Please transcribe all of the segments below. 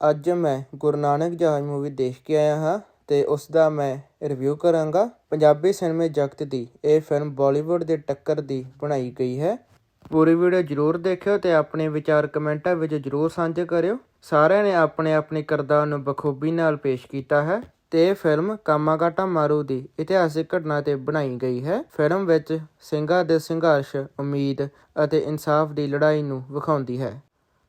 ਅੱਜ ਮੈਂ ਗੁਰੂ ਨਾਨਕ ਜਹਾਜ਼ ਮੂਵੀ ਦੇਖ ਕੇ ਆਇਆ ਹਾਂ ਤੇ ਉਸ ਦਾ ਮੈਂ ਰਿਵਿਊ ਕਰਾਂਗਾ। ਪੰਜਾਬੀ ਸਿਨੇਮੇ ਜਗਤ ਦੀ ਇਹ ਫਿਲਮ ਬਾਲੀਵੁੱਡ ਦੇ ਟੱਕਰ ਦੀ ਬਣਾਈ ਗਈ ਹੈ। ਪੂਰੀ ਵੀਡੀਓ ਜਰੂਰ ਦੇਖਿਓ ਤੇ ਆਪਣੇ ਵਿਚਾਰ ਕਮੈਂਟਾਂ ਵਿੱਚ ਜਰੂਰ ਸਾਂਝੇ ਕਰਿਓ। ਸਾਰਿਆਂ ਨੇ ਆਪਣੇ ਆਪਣੇ ਕਿਰਦਾਰ ਨੂੰ ਬਖੂਬੀ ਨਾਲ ਪੇਸ਼ ਕੀਤਾ ਹੈ ਤੇ ਇਹ ਫਿਲਮ ਕਾਮਾਗਾਟਾ ਮਾਰੂ ਦੀ ਇਤਿਹਾਸਿਕ ਘਟਨਾ ਤੇ ਬਣਾਈ ਗਈ ਹੈ। ਫਿਲਮ ਵਿੱਚ ਸਿੰਘਾਂ ਦੇ ਸੰਘਰਸ਼, ਉਮੀਦ ਅਤੇ ਇਨਸਾਫ ਦੀ ਲੜਾਈ ਨੂੰ ਵਿਖਾਉਂਦੀ ਹੈ।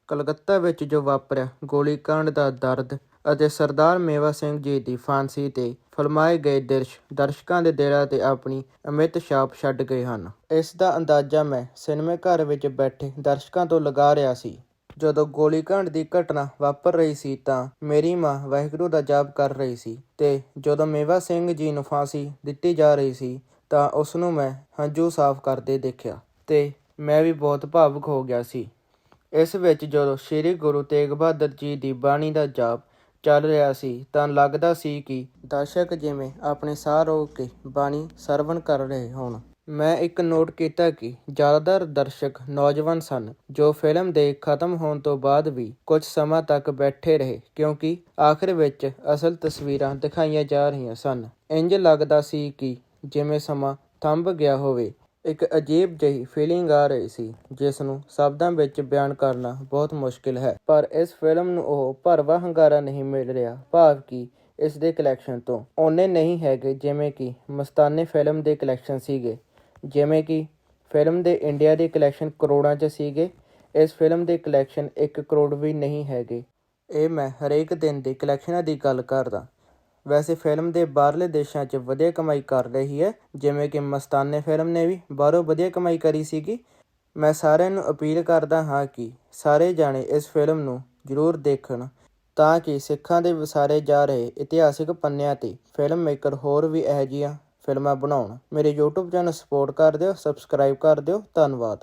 ਕਲਕੱਤਾ ਵਿੱਚ ਜੋ ਵਾਪਰਿਆ ਗੋਲੀकांड ਦਾ ਦਰਦ ਅਤੇ ਸਰਦਾਰ ਮੇਵਾ ਸਿੰਘ ਜੀ ਦੀ ਫਾਂਸੀ ਤੇ ਫਲਮਾਏ ਗਏ ਦ੍ਰਿਸ਼ ਦਰਸ਼ਕਾਂ ਦੇ ਦਿਲਾਂ ਤੇ ਆਪਣੀ ਅਮਿਤ ਛਾਪ ਛੱਡ ਗਏ ਹਨ। ਇਸ ਦਾ ਅੰਦਾਜ਼ਾ ਮੈਂ ਸਿਨੇਮੇ ਘਰ ਵਿੱਚ ਬੈਠੇ ਦਰਸ਼ਕਾਂ ਤੋਂ ਲਗਾ ਰਿਹਾ ਸੀ। ਜਦੋਂ ਗੋਲੀकांड ਦੀ ਘਟਨਾ ਵਾਪਰ ਰਹੀ ਸੀ ਤਾਂ ਮੇਰੀ ਮਾਂ ਵਾਹਿਗੁਰੂ ਦਾ ਜਾਪ ਕਰ ਰਹੀ ਸੀ ਤੇ ਜਦੋਂ ਮੇਵਾ ਸਿੰਘ ਜੀ ਨੂੰ ਫਾਂਸੀ ਦਿੱਤੀ ਜਾ ਰਹੀ ਸੀ ਤਾਂ ਉਸ ਨੂੰ ਮੈਂ ਹੰਝੂ ਸਾਫ਼ ਕਰਦੇ ਦੇਖਿਆ ਤੇ ਮੈਂ ਵੀ ਬਹੁਤ ਭਾਵੁਕ ਹੋ ਗਿਆ ਸੀ। ਇਸ ਵਿੱਚ ਜਦੋਂ ਸ੍ਰੀ ਗੁਰੂ ਤੇਗ ਬਹਾਦਰ ਜੀ ਦੀ ਬਾਣੀ ਦਾ ਜਾਪ ਚੱਲ ਰਿਹਾ ਸੀ, ਤਾਂ ਲੱਗਦਾ ਸੀ ਕਿ ਦਰਸ਼ਕ ਜਿਵੇਂ ਆਪਣੇ ਸਾਹ ਰੋਕ ਕੇ ਬਾਣੀ ਸਰਵਣ ਕਰ ਰਹੇ ਹੋਣ। ਮੈਂ ਇੱਕ ਨੋਟ ਕੀਤਾ ਕਿ ਜ਼ਿਆਦਾਤਰ ਦਰਸ਼ਕ ਨੌਜਵਾਨ ਸਨ ਜੋ ਫਿਲਮ ਦੇ ਖਤਮ ਹੋਣ ਤੋਂ ਬਾਅਦ ਵੀ ਕੁਝ ਸਮਾਂ ਤੱਕ ਬੈਠੇ ਰਹੇ, ਕਿਉਂਕਿ ਆਖਰ ਵਿੱਚ ਅਸਲ ਤਸਵੀਰਾਂ ਦਿਖਾਈਆਂ ਜਾ ਰਹੀਆਂ ਸਨ। ਇੰਜ ਲੱਗਦਾ ਸੀ ਕਿ ਜਿਵੇਂ ਸਮਾਂ ਥੰਮ ਗਿਆ ਹੋਵੇ ਇੱਕ ਅਜੀਬ ਜਿਹੀ ਫੀਲਿੰਗ ਆ ਰਹੀ ਸੀ ਜਿਸ ਨੂੰ ਸ਼ਬਦਾਂ ਵਿੱਚ ਬਿਆਨ ਕਰਨਾ ਬਹੁਤ ਮੁਸ਼ਕਿਲ ਹੈ। ਪਰ ਇਸ ਫਿਲਮ ਨੂੰ ਉਹ ਭਰਵਾ ਹੰਗਾਰਾ ਨਹੀਂ ਮਿਲ ਰਿਹਾ, ਭਾਵ ਕਿ ਇਸ ਦੇ ਕਲੈਕਸ਼ਨ ਤੋਂ ਉਹਨੇ ਨਹੀਂ ਹੈਗੇ ਜਿਵੇਂ ਕਿ ਮਸਤਾਨੇ ਫਿਲਮ ਦੇ ਕਲੈਕਸ਼ਨ ਸੀਗੇ, ਜਿਵੇਂ ਕਿ ਫਿਲਮ ਦੇ ਇੰਡੀਆ ਦੇ ਕਲੈਕਸ਼ਨ ਕਰੋੜਾਂ 'ਚ ਸੀਗੇ, ਇਸ ਫਿਲਮ ਦੇ ਕਲੈਕਸ਼ਨ 1 ਕਰੋੜ ਵੀ ਨਹੀਂ ਹੈਗੇ। ਇਹ ਮੈਂ ਹਰੇਕ ਦਿਨ ਦੇ ਕਲੈਕਸ਼ਨਾਂ ਦੀ ਗੱਲ ਕਰਦਾ ਵੈਸੇ ਫਿਲਮ ਦੇ ਬਾਹਰਲੇ ਦੇਸ਼ਾਂ 'ਚ ਵਧੀਆ ਕਮਾਈ ਕਰ ਰਹੀ ਹੈ, ਜਿਵੇਂ ਕਿ ਮਸਤਾਨੇ ਫਿਲਮ ਨੇ ਵੀ ਬਾਹਰੋਂ ਵਧੀਆ ਕਮਾਈ ਕਰੀ ਸੀਗੀ। ਮੈਂ ਸਾਰਿਆਂ ਨੂੰ ਅਪੀਲ ਕਰਦਾ ਹਾਂ ਕਿ ਸਾਰੇ ਜਾਣੇ ਇਸ ਫਿਲਮ ਨੂੰ ਜ਼ਰੂਰ ਦੇਖਣ, ਤਾਂ ਕਿ ਸਿੱਖਾਂ ਦੇ ਵਸਾਰੇ ਜਾ ਰਹੇ ਇਤਿਹਾਸਿਕ ਪੰਨਿਆਂ ਤੇ ਫਿਲਮ ਮੇਕਰ ਹੋਰ ਵੀ ਇਹੋ ਜਿਹੀਆਂ ਫਿਲਮਾਂ ਬਣਾਉਣ। ਮੇਰੇ YouTube ਚੈਨਲ ਸਪੋਰਟ ਕਰ ਦਿਓ ਸਬਸਕ੍ਰਾਈਬ ਕਰ ਦਿਓ, ਧੰਨਵਾਦ।